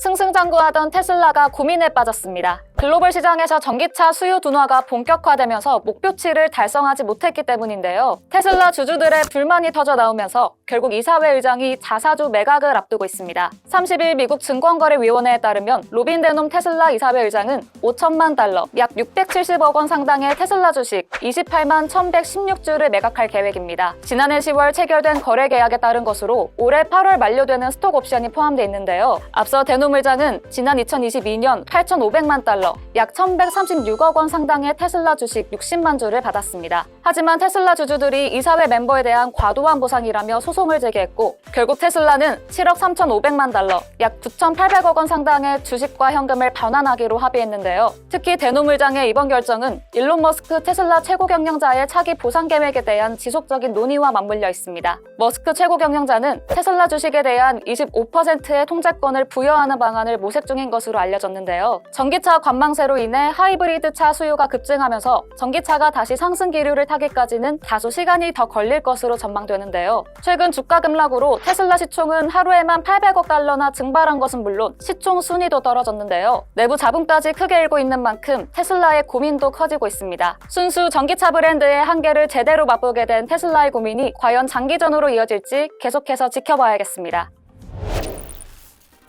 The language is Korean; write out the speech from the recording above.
승승장구하던 테슬라가 고민에 빠졌습니다. 글로벌 시장에서 전기차 수요 둔화가 본격화되면서 목표치를 달성하지 못했기 때문인데요. 테슬라 주주들의 불만이 터져 나오면서 결국 이사회 의장이 자사주 매각을 앞두고 있습니다. 30일 미국 증권거래위원회에 따르면 로빈 데놈 테슬라 이사회 의장은 5천만 달러, 약 670억 원 상당의 테슬라 주식 28만 1116주를 매각할 계획입니다. 지난해 10월 체결된 거래 계약에 따른 것으로 올해 8월 만료되는 스톡 옵션이 포함되어 있는데요. 앞서 데놈 의장은 지난 2022년 8,500만 달러, 약 1,136억 원 상당의 테슬라 주식 60만 주를 받았습니다. 하지만 테슬라 주주들이 이사회 멤버에 대한 과도한 보상이라며 소송을 제기했고 결국 테슬라는 7억 3,500만 달러, 약 9,800억 원 상당의 주식과 현금을 반환하기로 합의했는데요. 특히 의장의 이번 결정은 일론 머스크 테슬라 최고 경영자의 차기 보상 계획에 대한 지속적인 논의와 맞물려 있습니다. 머스크 최고 경영자는 테슬라 주식에 대한 25%의 통제권을 부여하는 방안을 모색 중인 것으로 알려졌는데요. 전기차 관망 세로 인해 하이브리드 차 수요가 급증하면서 전기차가 다시 상승 기류를 타기까지는 다소 시간이 더 걸릴 것으로 전망되는데요. 최근 주가 급락으로 테슬라 시총은 하루에만 800억 달러나 증발한 것은 물론 시총 순위도 떨어졌는데요. 내부 자본까지 크게 일고 있는 만큼 테슬라의 고민도 커지고 있습니다. 순수 전기차 브랜드의 한계를 제대로 맛보게 된 테슬라의 고민이 과연 장기전으로 이어질지 계속해서 지켜봐야겠습니다.